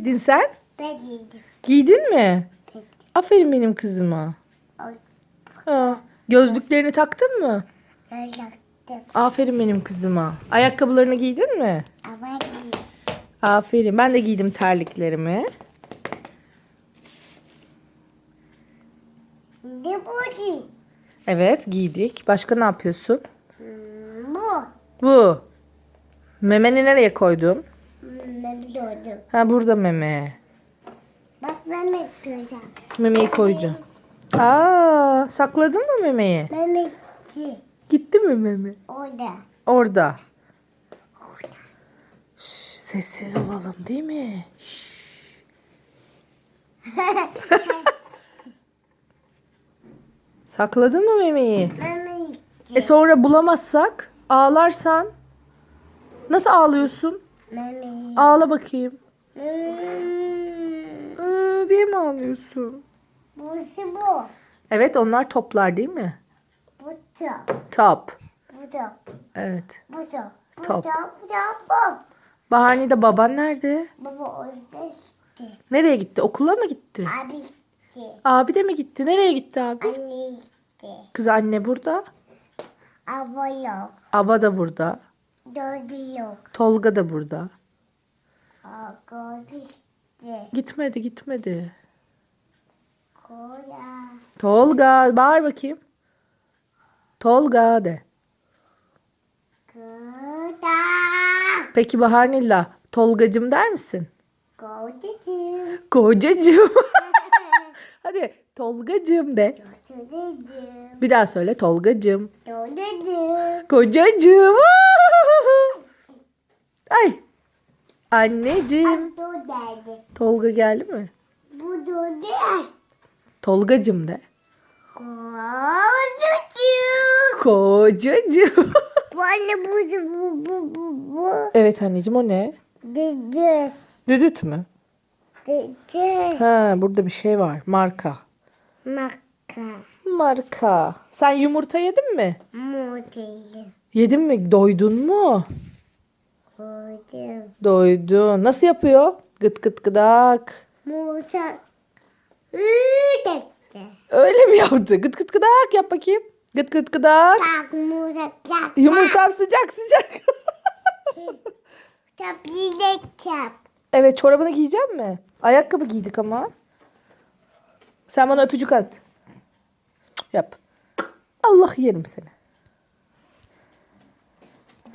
Giydin sen? Ben giydim. Giydin mi? Peki. Aferin benim kızıma. Aa, gözlüklerini taktın mı? Ben yaktım. Aferin benim kızıma. Ayakkabılarını giydin mi? Ama giydim. Aferin. Ben de giydim terliklerimi. Ne bu ki? Evet giydik. Başka ne yapıyorsun? Bu. Bu. Memeni nereye koydun? Ha burada meme. Bak de göreceğim. Memeyi koyacağım. Aa, sakladın mı memeyi? De gitti. Gitti mi meme? Orada. Orada. Şş, sessiz olalım değil mi? Sakladın mı memeyi? Gitti. E sonra bulamazsak ağlarsan nasıl ağlıyorsun? De Ağla bakayım. Iı, diye mi ağlıyorsun? Burası bu. Evet onlar toplar değil mi? Bu da. Top. Bu da. Evet. Bu da. Bu Top. da. Bu da. Bu. Baharni'de baban nerede? Baba orada gitti. Nereye gitti? Okula mı gitti? Abi gitti. Abi de mi gitti? Nereye gitti abi? Anne gitti. Kız anne burada. Abla yok. Aba da burada. Dördü yok. Tolga da burada. Aga gitti. Gitmedi gitmedi. Kola. Tolga bağır bakayım. Tolga de. Kola. Peki Bahar Nilla Tolgacım der misin? Kodedim. Kocacığım. Hadi Tolgacığım de. Götürdüm. Bir daha söyle Tolgacığım. Dördüdüm. Kocacığım. Anneciğim. Derdi. Tolga geldi mi? Bu dördü. Tolgacım de. Kodedim. Kocacığım. Bu anne bu bu bu bu bu. evet anneciğim o ne? Dedi. Düdüt mü? Dedi. Ha burada bir şey var. Marka. Maka. Marka. Sen yumurta yedin mi? Modeli. Yedin mi? Doydun mu? Koydum. Doydun. Nasıl yapıyor? Gıt gıt gıdak. Üdekte. Öyle mi yaptı? Gıt gıt gıdak yap bakayım. Gıt gıt gıdak. Tak muta tak. Yumurtam sıcak sıcak. Tap yine tap. evet çorabını giyecek mi? Ayakkabı giydik ama. Sen bana öpücük at. Yap. Allah yerim seni.